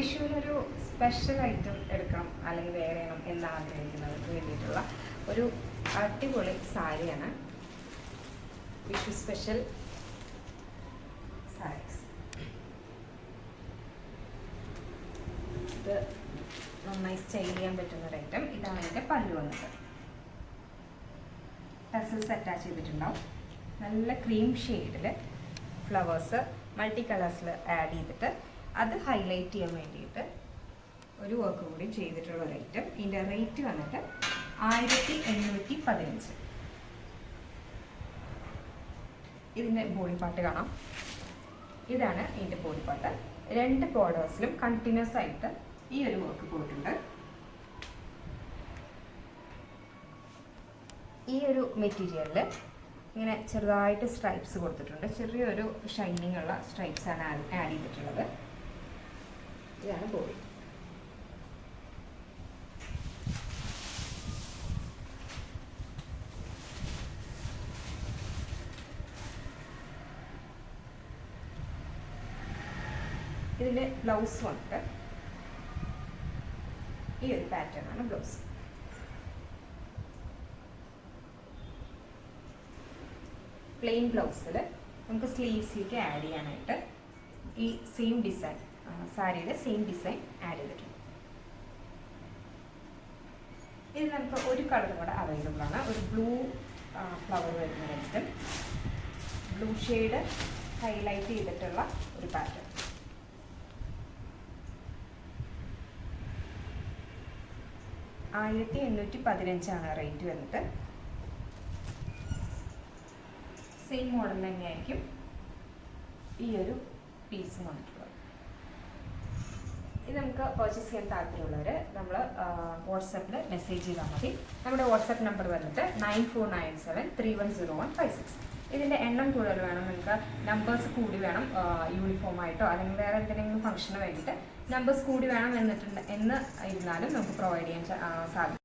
വിഷുവിനൊരു special item എടുക്കണം അല്ലെങ്കിൽ വേറെ ചെയ്യണം എന്ന് ആഗ്രഹിക്കുന്നവർക്ക് വേണ്ടിയിട്ടുള്ള ഒരു അടിപൊളി സാരിയാണ്. വിഷു സ്പെഷ്യൽ സാരീസ് ഇത് നന്നായി സ്റ്റൈൽ ചെയ്യാൻ പറ്റുന്ന ഒരു ഐറ്റം ഇതാണ് എന്റെ പല്ലു വന്നത്. ടസൽസ് അറ്റാച്ച് ചെയ്തിട്ടുണ്ടാവും. നല്ല ക്രീം ഷെയ്ഡിൽ ഫ്ലവേഴ്സ് മൾട്ടി കളേഴ്സിൽ ആഡ് ചെയ്തിട്ട് അത് ഹൈലൈറ്റ് ചെയ്യാൻ വേണ്ടിയിട്ട് ഒരു വർക്ക് കൂടി ചെയ്തിട്ടുള്ള ഒരു ഐറ്റം ഇതിന്റെ റേറ്റ് വന്നിട്ട് ആയിരത്തി എണ്ണൂറ്റി പതിനഞ്ച്. ഇതിന്റെ ബോഡി കാണാം. ഇതാണ് ഇതിന്റെ ബോഡി പാർട്ട് രണ്ട് ബോർഡേഴ്സിലും കണ്ടിന്യൂസ് ആയിട്ട് ഈ ഒരു വർക്ക് പോയിട്ടുണ്ട് ഈ ഒരു മെറ്റീരിയലിൽ ഇങ്ങനെ ചെറുതായിട്ട് സ്ട്രൈപ്സ് കൊടുത്തിട്ടുണ്ട്. ചെറിയൊരു ഷൈനിങ് ഉള്ള സ്ട്രൈപ്സ് ആണ് ആഡ് ചെയ്തിട്ടുള്ളത്. ഇതാണ് ബോഡി ഇതിന്റെ ബ്ലൗസ് വന്നിട്ട് ഈ ഒരു പാറ്റേൺ ആണ് ബ്ലൗസ് പ്ലെയിൻ ബ്ലൗസിൽ നമുക്ക് സ്ലീവ്സിലേക്ക് ആഡ് ചെയ്യാനായിട്ട് ഈ സെയിം ഡിസൈൻ സാരിയുടെ സെയിം ഡിസൈൻ ആഡ് ചെയ്തിട്ടുണ്ട്. ഇത് നമുക്ക് ഒരു കളർ കൂടെ അവൈലബിൾ ആണ്. ഒരു ബ്ലൂ ഫ്ലവർ വരുന്ന ഐറ്റം ബ്ലൂ ഷെയ്ഡ് ഹൈലൈറ്റ് ചെയ്തിട്ടുള്ള ഒരു പാറ്റേൺ ആയിരത്തി എണ്ണൂറ്റി പതിനഞ്ചാണ് റേറ്റ് വന്നിട്ട്. സെയിം മോഡൽ തന്നെയായിരിക്കും ഈ ഒരു പീസ് വന്നിട്ടുള്ളത്. ഇത് നമുക്ക് പർച്ചേസ് ചെയ്യാൻ താല്പര്യമുള്ളവർ നമ്മൾ വാട്സപ്പിൽ മെസ്സേജ് ചെയ്താൽ മതി. നമ്മുടെ വാട്സപ്പ് നമ്പർ വന്നിട്ട് nine four nine seven three one zero one five six ഇതിന്റെ എണ്ണം കൂടുതൽ വേണം നിങ്ങൾക്ക് നമ്പേഴ്സ് കൂടി വേണം യൂണിഫോം ആയിട്ടോ അല്ലെങ്കിൽ വേറെ എന്തെങ്കിലും ഫംഗ്ഷന് വേണ്ടിയിട്ട് നമ്പേഴ്സ് കൂടി വേണം എന്നിട്ടുണ്ട് എന്ന് ഇരുന്നാലും നമുക്ക് പ്രൊവൈഡ് ചെയ്യാൻ സാധിക്കും.